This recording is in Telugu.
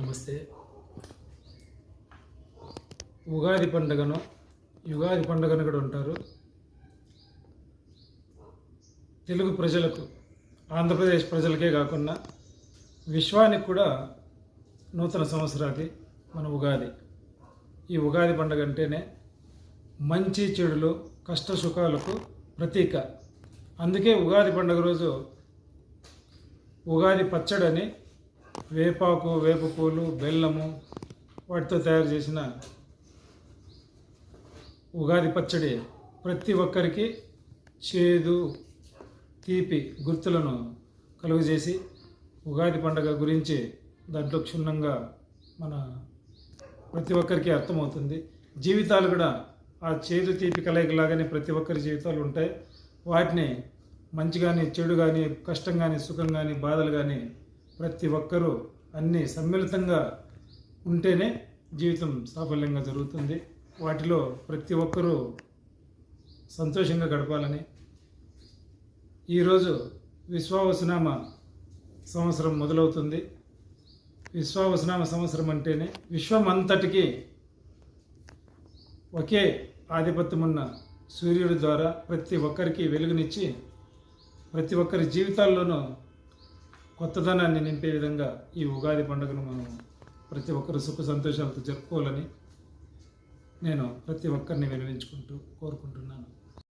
నమస్తే. ఉగాది పండుగను యుగాది పండుగను కూడా ఉంటారు తెలుగు ప్రజలకు ఆంధ్రప్రదేశ్ ప్రజలకే కాకుండా విశ్వానికి కూడా నూతన సంవత్సరాది మన ఉగాది. ఈ ఉగాది పండుగ అంటేనే మంచి చెడులు కష్ట సుఖాలకు ప్రతీక. అందుకే ఉగాది పండుగ రోజు ఉగాది పచ్చడని వేపాకు వేపపూలు బెల్లము వాటితో తయారు చేసిన ఉగాది పచ్చడి ప్రతి ఒక్కరికి చేదు తీపి గుర్తులను కలుగజేసి ఉగాది పండుగ గురించి దాంట్లో క్షుణ్ణంగా మన ప్రతి ఒక్కరికి అర్థమవుతుంది. జీవితాలు కూడా ఆ చేదు తీపి కలయికలాగానే ప్రతి ఒక్కరి జీవితాలు ఉంటాయి. వాటిని మంచి కానీ చెడు కానీ కష్టం కానీ సుఖం కానీ బాధలు కానీ ప్రతి ఒక్కరూ అన్నీ సమ్మిళితంగా ఉంటేనే జీవితం సాఫల్యంగా జరుగుతుంది. వాటిలో ప్రతి ఒక్కరూ సంతోషంగా గడపాలని ఈరోజు విశ్వావసనామ సంవత్సరం మొదలవుతుంది. విశ్వావసనామ సంవత్సరం అంటేనే విశ్వం అంతటికి ఒకే ఆధిపత్యం ఉన్న సూర్యుడి ద్వారా ప్రతి ఒక్కరికి వెలుగునిచ్చి ప్రతి ఒక్కరి జీవితాల్లోనూ కొత్తదనాన్ని నింపే విధంగా ఈ ఉగాది పండుగను మనం ప్రతి ఒక్కరు సుఖ సంతోషాలతో జరుపుకోవాలని నేను ప్రతి ఒక్కరిని వినవించుకుంటూ కోరుకుంటున్నాను.